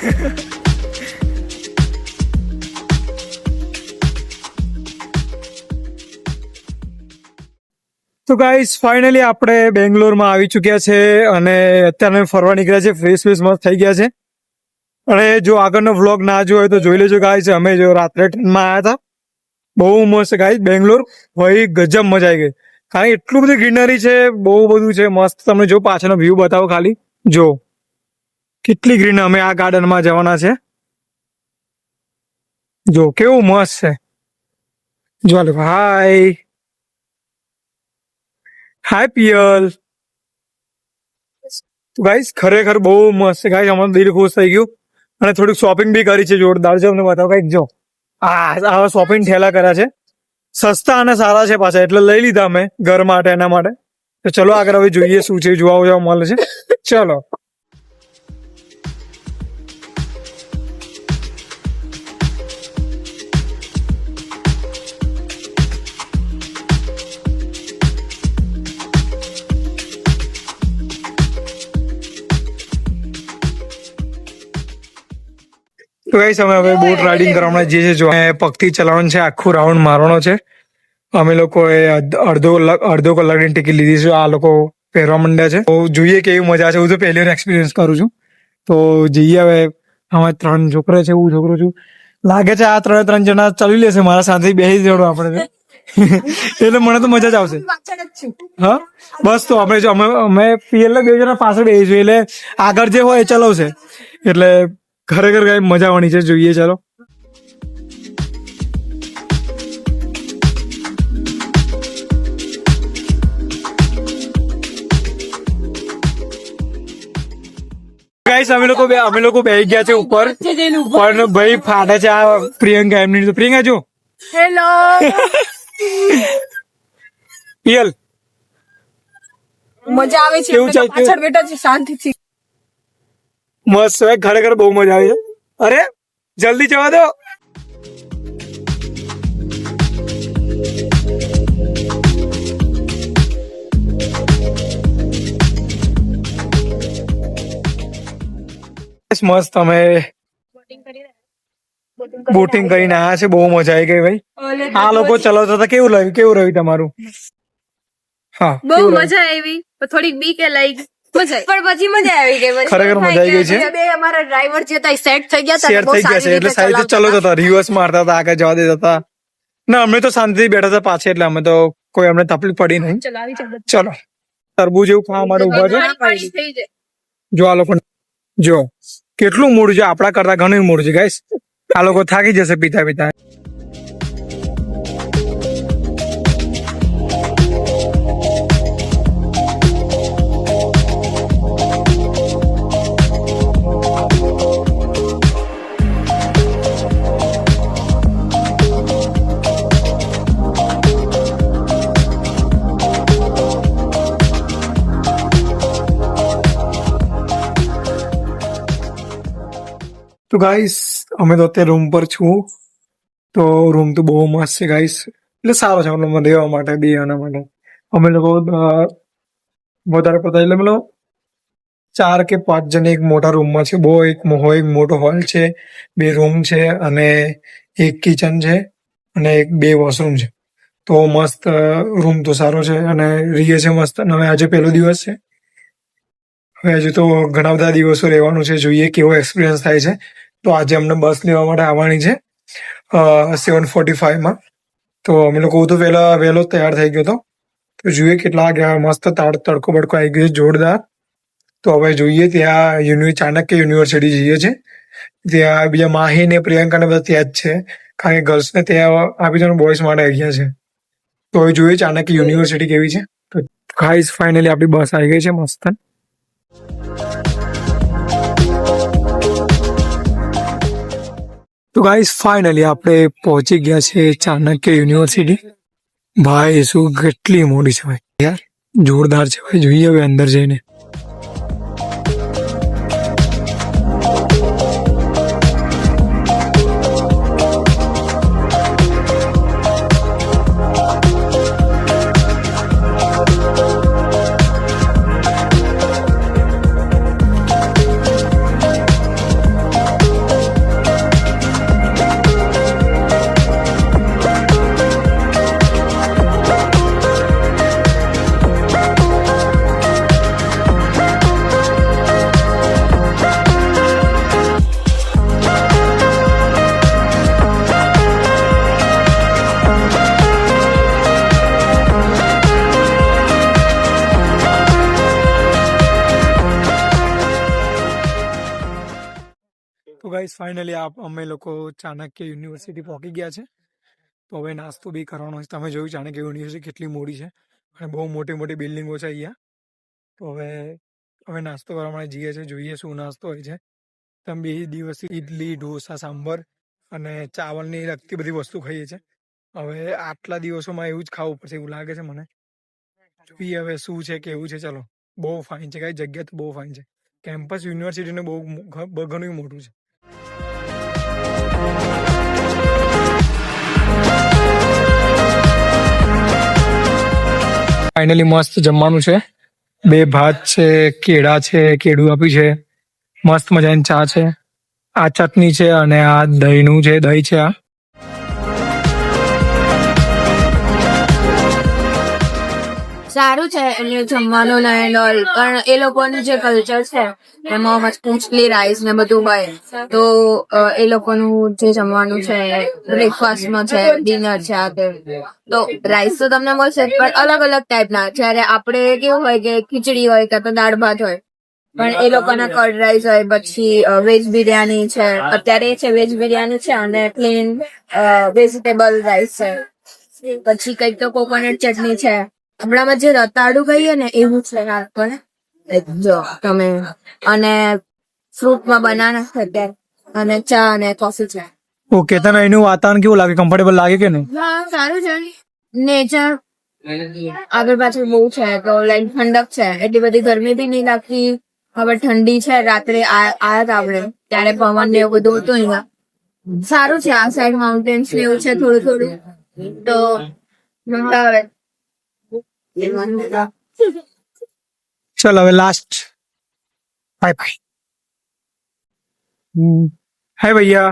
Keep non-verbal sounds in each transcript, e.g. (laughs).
તો guys finally આપણે બેંગ્લોરમાં આવી ચૂક્યા છે અને અત્યારે ફરવા નીકળ્યા છે. ફ્રેશ ફ્રેશ મસ્ત થઈ ગયા છે. અને જો આગળનો વ્લોગ ના જોયો હોય તો જોઈ લેજો ગાઈસ અમે જો રાત્રે ટ્રેનમાં આવ્યા હતા. બહુ મસ્ત ગાઈસ બેંગ્લોર ભાઈ ગજબ મજા આવી ગઈ. કારણ કે એટલું બધું ગ્રીનરી છે, બહુ બધું છે, મસ્ત. તમને જો પાછળનો વ્યૂ બતાવો ખાલી. જો. કેટલી ગ્રીન અમે આ ગાર્ડનમાં જવાના છે? જો, કેવું મસ્ત છે. જો ભાઈ હાય પિયલ. તો ગાઈસ ખરેખર બહુ મસ્ત છે. ગાઈસ અમારું દિલ ખુશ થઈ ગયું. અને થોડીક શોપિંગ બી કરી છે, જોરદાર છે. અમને બતાવો કંઈક જો. આ આવા શોપિંગ ઠેલા કર્યા છે. સસ્તા અને સારા છે પાછા, એટલે લઈ લીધા અમે ઘર માટે, એના માટે. તો ચલો આગળ હવે જોઈએ શું છે જોવા જોવા મળે છે. ચલો. તો ગાઈસ અમે હવે બોટ રાઇડિંગ કરવા જે છે જો પગથી ચલાવવાનું છે આખું રાઉન્ડ મારવાનો છે. અમે લોકોએ અડ- અડધો કલાક અડધો કલાકની ટિકિટ લીધી છે. આ લોકો પહેરવા માંડ્યા છે. તો જોઈએ કેવી મજા છે. હું તો પહેલી વાર એક્સપિરિયન્સ કરું છું. તો જઈએ હવે. અમે ત્રણ છોકરા છે હું છોકરો છું. લાગે છે આ ત્રણે ત્રણ જણા ચલી લેશે. મારા સાથે બેસી જણો આપણે. (laughs) એટલે મને તો મજા જ આવશે. હા બસ તો આપણે જો અમે અમે પીએલ બે જણા પાછળ બેસીશું એટલે આગળ જે હોય એ ચલાવશે. એટલે ખરેખર કઈ મજા આવવાની છે. જોઈએ ચાલો. ગાઈસ અમે લોકો બે- અમે લોકો બેસી ગયા છે ઉપર. પણ ભાઈ ફાટે છે આ પ્રિયંકા એમની તો પ્રિયંકા જો. હેલો પિયલ. મજા આવે છે? પાછળ બેઠા છે શાંતિથી. મસ્ત છે ખરેખર બહુ મજા આવી છે અરે જલ્દી જવા દો મસ્ત અમે બોટિંગ કરીને આયા છે બહુ મજા આવી ગઈ ભાઈ આ લોકો ચલાવતા હતા કેવું રહ્યું કેવું રહ્યું તમારું હા બહુ કેવું રહ્યું? મજા આવી પણ થોડીક બીક એ લાગી મજા પણ પછી મજા આવી ગઈ ખરેખર મજા આવી ગઈ છે. બે અમારા ડ્રાઈવર જે હતા સેટ થઈ ગયા સેટ થઈ ગયા છે એટલે સારી રીતે ચલો જતા રિવર્સ મારતા હતા આગળ જવા દેતા હતા ના અમે તો શાંતિથી બેઠા હતા પાછળ એટલે અમે તો કોઈ અમને તકલીફ પડી નહીં. ચલો તરબૂજ એવું ખાવા માટે ઊભા છે. જો આ લોકો જો કેટલું મૂડ છે આપણા કરતા ઘણું મૂળ છે ગાઈસ આ લોકો થાકી જશે પીતા પીતા ગાઈસ અમે તો અત્યારે રૂમ પર છું. તો રૂમ તો બહુ મસ્ત છે ગાઈસ એટલે સારો છે, મતલબ રહેવા માટે બે આના માટે. અમે લોકો વધારે પડતા એટલે મતલબ ચાર કે પાંચ જણ એક મોટા રૂમમાં છે. બહુ એક મોહો, એક મોટો હોલ છે, બે રૂમ છે અને એક કિચન છે અને એક બે વોશરૂમ છે. તો મસ્ત રૂમ તો સારો છે અને રીએ છે મસ્ત. અને હવે આજે પહેલો દિવસ છે. હવે હજુ તો ઘણા બધા દિવસો રહેવાનું છે. જોઈએ કેવો એક્સપિરિયન્સ થાય છે. તો આજે અમને બસ લેવા માટે આવવાની છે સેવન ફોર્ટી ફાઈવમાં તો અમે લોકો તો વહેલા વહેલો તૈયાર થઈ ગયો હતો તો જોઈએ કેટલા વાગ્યા મસ્ત તાડ, તડકો બડકો આવી ગયો છે, જોરદાર. તો હવે જોઈએ ત્યાં યુનિ, ચાણક્ય યુનિવર્સિટી જઈએ છે. ત્યાં બીજા માહી ને પ્રિયંકા ને બધા ત્યાં જ છે. કારણ કે ગર્લ્સને ત્યાં આપી જવાનું બોયઝ માટે આવી ગયા છે. તો હવે જોઈએ ચાણક્ય યુનિવર્સિટી કેવી છે. તો ખાઈસ ફાઇનલી આપણી બસ આવી ગઈ છે, મસ્ત. તો ગાઈસ ફાઇનલી આપણે પહોંચી ગયા છે ચાણક્ય યુનિવર્સિટી ભાઈ, શું કેટલી મોટી છે ભાઈ. યાર, જોરદાર છે ભાઈ, જોઈએ હવે અંદર જઈને. ગાઈસ ફાઇનલી આપ, અમે લોકો ચાણક્ય યુનિવર્સિટી પહોંચી ગયા છે. તો હવે નાસ્તો બી કરવાનો છે. તમે જોયું ચાણક્ય યુનિવર્સિટી કેટલી મોડી છે અને બહુ મોટી મોટી બિલ્ડિંગો છે અહીંયા. તો હવે હવે નાસ્તો કરવા માટે જઈએ છે. જોઈએ શું નાસ્તો હોય છે. તમે બે દિવસ ઇડલી ઢોસા, સાંભર અને ચાવલની લગતી બધી વસ્તુ ખાઈએ છે. હવે આટલા દિવસોમાં એવું જ ખાવું પડશે એવું લાગે છે મને. જોઈએ હવે શું છે, કેવું છે. ચલો, બહુ ફાઇન છે કઈ જગ્યા તો બહુ ફાઇન છે. કેમ્પસ યુનિવર્સિટીનું બહુ ઘણું મોટું છે. ફાઇનલી મસ્ત જમવાનું છે. બે ભાત છે, કેળા છે, કેળું આપ્યું છે. મસ્ત મજાની ચા છે. આ ચટણી છે અને આ દહીંનું છે, દહીં છે આ. સારું છે એટલે જમવાનું ને ઓલ પણ એ લોકોનું જે કલ્ચર છે, એમાં મોસ્ટલી રાઈસ ને બધું હોય. તો એ લોકોનું જે જમવાનું છે બ્રેકફાસ્ટમાં છે ડિનર છે, આ તે. તો રાઈસ તો તમને મળશે પણ અલગ અલગ ટાઈપના જ્યારે આપણે કેવું હોય કે ખીચડી હોય કાં તો દાળ ભાત હોય. પણ એ લોકોના કર્ડ રાઈસ હોય, પછી વેજ બિરયાની છે. અત્યારે છે વેજ બિરયાની છે અને પ્લેન વેજીટેબલ રાઈસ છે. પછી કંઈક તો કોકોનટ ચટણી છે. હમણાંમાં જે રતાડું કહીએ ને એવું છે આ જો તમે અને ફ્રૂટમાં બનાના છે અને ચા અને કોફી છે. ઓકે તને એનું વાતાવરણ કેવું લાગે? કમ્ફર્ટેબલ લાગે કે નહીં? હા સારું છે. નેચર આગળ પાછળ બહુ છે તો લાઈક ઠંડક છે. એટલી બધી ગરમી બી નહીં લાગતી. હવે ઠંડી છે રાત્રે આયા હતા આપણે. ત્યારે પવન ને એવું બધું હતું અહીંયા. સારું છે આ સાઈડ માઉન્ટેન્સ ને એવું છે થોડું થોડું. તો મજા આવે. चल अबे लास्ट बाय बाय है भैया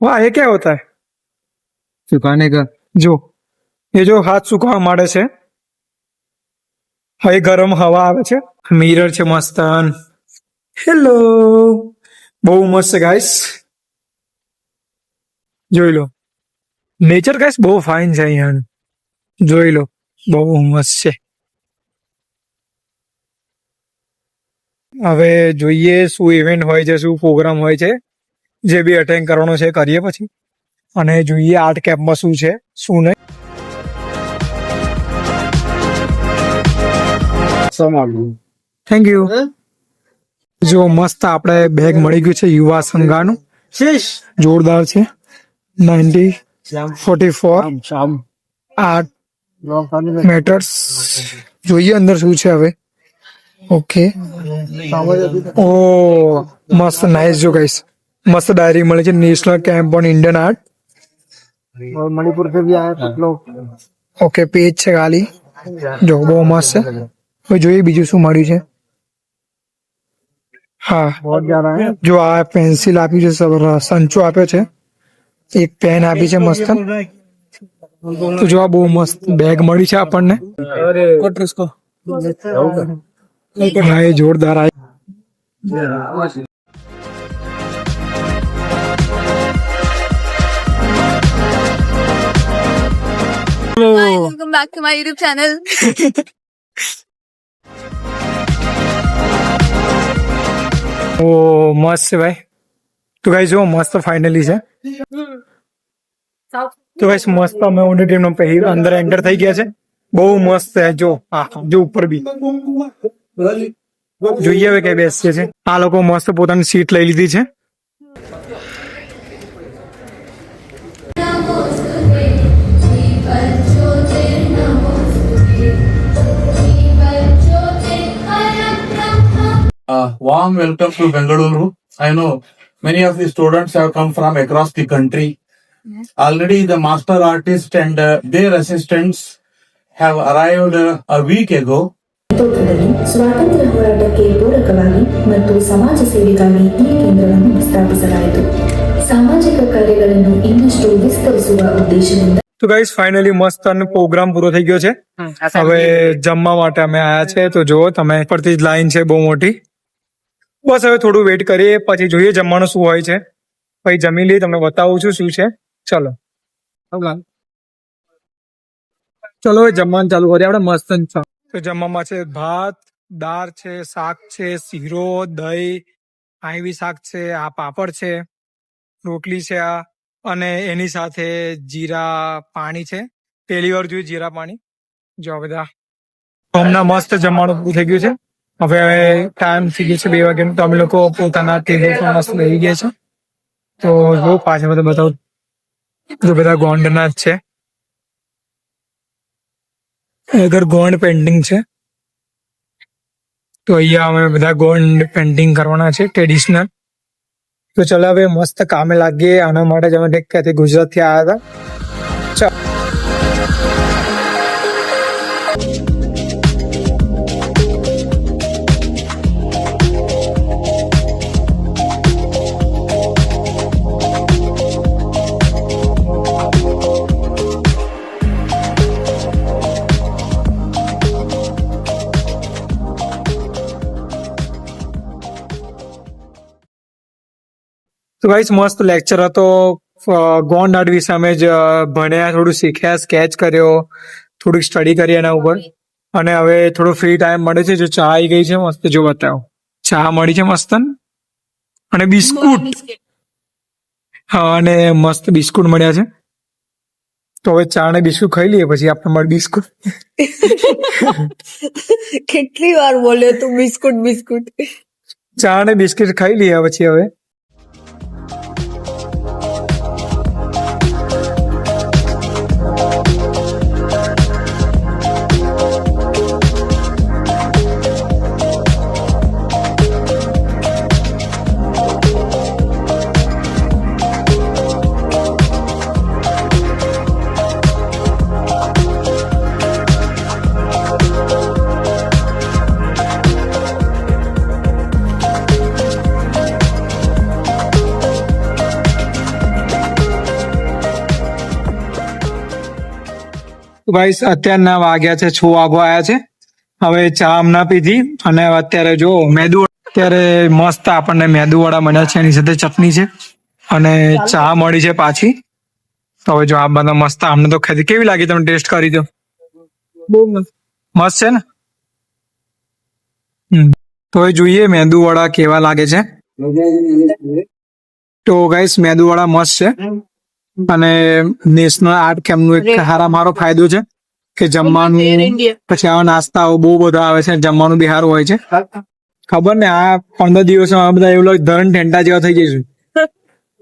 वाह ये क्या होता है सुखाने का जो ये जो हाथ સુકવા માંડે છે હવે ગરમ હવા આવે છે મિરર છે મસ્ત હેલો બહુ મસ્ત ગાઈસ જોઈ લો નેચર ગાઈસ બહુ ફાઇન છે અહીંયા જોઈ લો બહુ ઉમસ છે. હવે જોઈએ શું ઇવેન્ટ હોય છે શું પ્રોગ્રામ હોય છે જે બી અટેન્ડ કરવાનો છે કરીએ પછી. અને જોઈએ આર્ટ કેમ્પમાં શું છે શું નહીં. થેન્ક યુ જો મસ્ત આપણે બેગ મળી ગયું છે યુવા સંઘાનું. જોરદાર છે. નાઇન્ટી ફોર્ટી ફોર આઠ મેટર્સ જોઈએ અંદર શું છે હવે ઓકે ઓ મસ્ત નાઇસ જો ગાઈસ મસ્ત ડાયરી મળી છે national camp on Indian art और मणिपुर से भी आए कुछ लोग ઓકે પેજ છે ખાલી જો બહુ મસ્ત છે હવે જોઈએ બીજું શું મળ્યું છે હા बहुत ज्यादा है જો આ પેન્સિલ આપ્યું છે સબ- સંચો આપ્યો છે એક પેન આપી છે મસ્ત તો જો આ બહુ મસ્ત બેગ મળી છે આપણને. હા એ જોરદાર આ. Welcome back to my YouTube channel ઓ મસ્ત છે ભાઈ. તો ગાઈ જો મસ્ત ફાઇનલી છે. તો ગાઈસ મસ્ત અમે ઓડિટોરિયમ પહેરી અંદર એન્ટર થઈ ગયા છે બહુ મસ્ત છે જો હા જો ઉપર બી જોઈએ હવે કઈ બેસીએ છે આ લોકો મસ્ત પોતાની સીટ લઈ લીધી છે Uh, warm welcome to Bengaluru. I know many of the students have come from across the country. Already the master artist and uh, their assistants have arrived uh, a week ago. ನೇತೃತ್ವದಲ್ಲಿ ಸ್ವಾತಂತ್ರ್ಯ ಹೋರಾಟಕ್ಕೆ ಪೂರಕವಾಗಿ ಮತ್ತು ಸಮಾಜ ಸೇವೆಗಾಗಿ ಈ ಕೇಂದ್ರವನ್ನು ಸ್ಥಾಪಿಸಲಾಯಿತು ಸಾಮಾಜಿಕ ಕಾರ್ಯಗಳನ್ನು ಇನ್ನಷ್ಟು ವಿಸ್ತರಿಸುವ ಉದ್ದೇಶದಿಂದ તો ગાઈસ ફાઇનલી મસ્ત અને પ્રોગ્રામ પૂરો થઈ ગયો છે હવે જમવા માટે અમે આયા છે તો જુઓ તમે પરથી જ લાઈન છે બહુ મોટી બસ હવે થોડું વેઇટ કરીએ પછી જોઈએ જમવાનું શું હોય છે પછી જમી લઈએ તમને બતાવું છું શું છે ચલો. ચલો જમવાનું ચાલુ કરીએ. આપણે મસ્ત તો જમવામાં છે ભાત, દાળ છે, શાક છે, શીરો, દહીં આઈવી શાક છે, આ પાપડ છે, રોટલી છે આ, અને એની સાથે જીરા પાણી છે. પહેલી વાર જોયું જીરા પાણી. જો બધા હમણાં મસ્ત જમવાનું પૂરું થઈ ગયું છે. હવે ટાઈમ થઈ ગયો છે બે વાગ્યાનું. તો અમે લોકો પોતાના ટેબલ પર મસ્ત લઈ ગયા છે. તો જો પાછળ બધું બતાવું. જો બધા ગોંડના જ છે? અગર ગોંડ પેન્ટિંગ છે. તો અહીંયા અમે બધા ગોંડ પેન્ટિંગ કરવાના છે ટ્રેડિશનલ તો ચલો હવે મસ્ત કામે લાગીએ આના માટે જ અમે ક્યાંથી ગુજરાતથી આવ્યા હતા. ચાલો. ગાઈસ મસ્ત લેક્ચર હતો. ગોંડ આર્ટ વિશે અમે જ ભણ્યા થોડું શીખ્યા સ્કેચ કર્યો થોડુંક સ્ટડી કરી એના ઉપર. અને હવે થોડો ફ્રી ટાઈમ મળે છે જો ચા આવી ગઈ છે મસ્ત જો બતાવો. ચા મળી છે મસ્ત અને બિસ્કુટ. હા અને મસ્ત બિસ્કુટ મળ્યા છે. તો હવે ચા ને બિસ્કુટ ખાઈ લઈએ પછી આપણે મળે બિસ્કુટ. (laughs) કેટલી વાર બોલ્યો તું બિસ્કુટ બિસ્કુટ. ચા ને બિસ્કિટ ખાઈ લઈએ પછી હવે. ગાઈસ અત્યારના વાગ્યા છે છ વાગવા આવ્યા છે. હવે ચા હમણાં પીધી અને અત્યારે જો મેદુ અત્યારે મસ્ત આપણને મેદુ વડા મળ્યા છે એની સાથે ચટણી છે અને ચા મળી છે પાછી. તો હવે જો આ બધા મસ્ત અમને તો ખાધી. કેવી લાગી તમે ટેસ્ટ કરી દો બહુ મસ્ત. મસ્ત છે ને? હમ. તો હવે જોઈએ મેદુ વડા કેવા લાગે છે. તો ગાઈસ મેદુ વડા મસ્ત છે. અને નેશનલ આર્ટ કેમ્પનું એક હારા મારો ફાયદો છે કે જમવાનું પછી આવા નાસ્તાઓ બહુ બધા આવે છે જમવાનું બી સારું હોય છે. ખબર ને આ પંદર દિવસમાં આ બધા એવું લાગે ધરણ ઠેંટા જેવા થઈ જઈશું.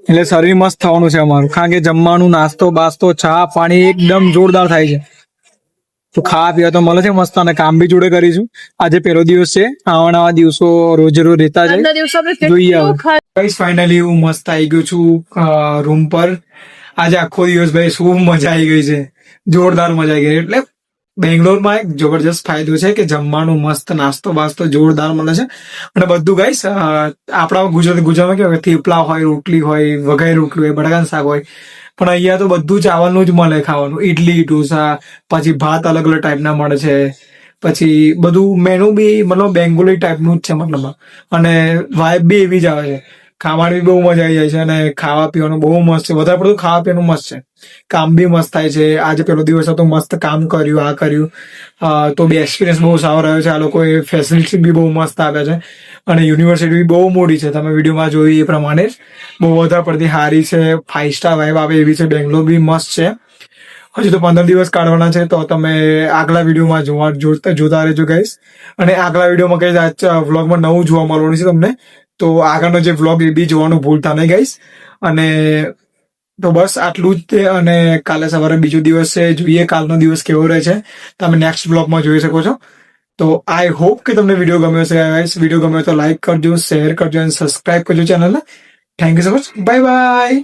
એટલે શરીર મસ્ત થવાનું છે અમારું. કારણ કે જમવાનું નાસ્તો બાસ્તો ચા પાણી એકદમ જોરદાર થાય છે. તો ખાવા પીવા તો મળે છે મસ્ત અને કામ બી જોડે કરીશું. આજે પહેલો દિવસ છે આવા નવા દિવસો રોજ રોજ રહેતા જાય. જોઈએ ફાઇનલી હું મસ્ત આવી ગયો છું રૂમ પર. આજે આખો દિવસ ભાઈ શું મજા આવી ગઈ છે. જોરદાર મજા આવી ગઈ. એટલે બેંગ્લોરમાં એક જબરજસ્ત ફાયદો છે કે જમવાનું મસ્ત નાસ્તો બાસ્તો જોરદાર મળે છે. અને બધું ગાઈસ આપણા ગુજરાત, ગુજરાતમાં કેવું થેપલા હોય, રોટલી હોય વઘાઈ રોટલી હોય, બટાકાનું શાક હોય. પણ અહીંયા તો બધું ચાવલનું જ મળે ખાવાનું. ઇડલી ઢોસા, પછી ભાત અલગ અલગ ટાઈપના મળે છે. પછી બધું મેનુ બી મતલબ બેંગોલી ટાઈપનું જ છે મતલબ. અને વાઇબ બી એવી જ આવે છે. ખાવાની બી બહુ મજા આવી જાય છે અને ખાવા પીવાનું બહુ મસ્ત છે. વધારે પડતું ખાવા પીવાનું મસ્ત છે. કામ બી મસ્ત થાય છે. આજે પેલો દિવસ હતો, મસ્ત કામ કર્યું, આ કર્યું. તો બી એક્સપિરિયન્સ બહુ સારો રહ્યો છે. આ લોકોએ ફેસિલિટી બી બહુ મસ્ત આપે છે. અને યુનિવર્સિટી બી બહુ મોટી છે. તમે વિડીયોમાં જોઈ એ પ્રમાણે બહુ વધારે પડતી સારી છે. ફાઇવ સ્ટાર વાઇબ આવે એવી છે. બેંગ્લોર બી મસ્ત છે. હજુ તો પંદર દિવસ કાઢવાના છે, તો તમે આગલા વિડીયોમાં જોવા, જોતા જોતા રહેજો ગાઈસ અને આગલા વિડીયોમાં કઈ વ્લોગમાં નવું જોવા મળવાનું છે તમને તો આગળનો જે વ્લોગ એ બી જોવાનું ભૂલતા નહીં ગઈશ અને તો બસ આટલું જ તે અને કાલે સવારે બીજો દિવસ છે, જોઈએ કાલનો દિવસ કેવો રહે છે. તમે નેક્સ્ટ બ્લોગમાં જોઈ શકો છો. તો આઈ હોપ કે તમને વીડિયો ગમ્યો છે ગાઈસ વીડિયો ગમ્યો તો લાઈક કરજો શેર કરજો અને સબસ્ક્રાઇબ કરજો ચેનલને thank you so much bye bye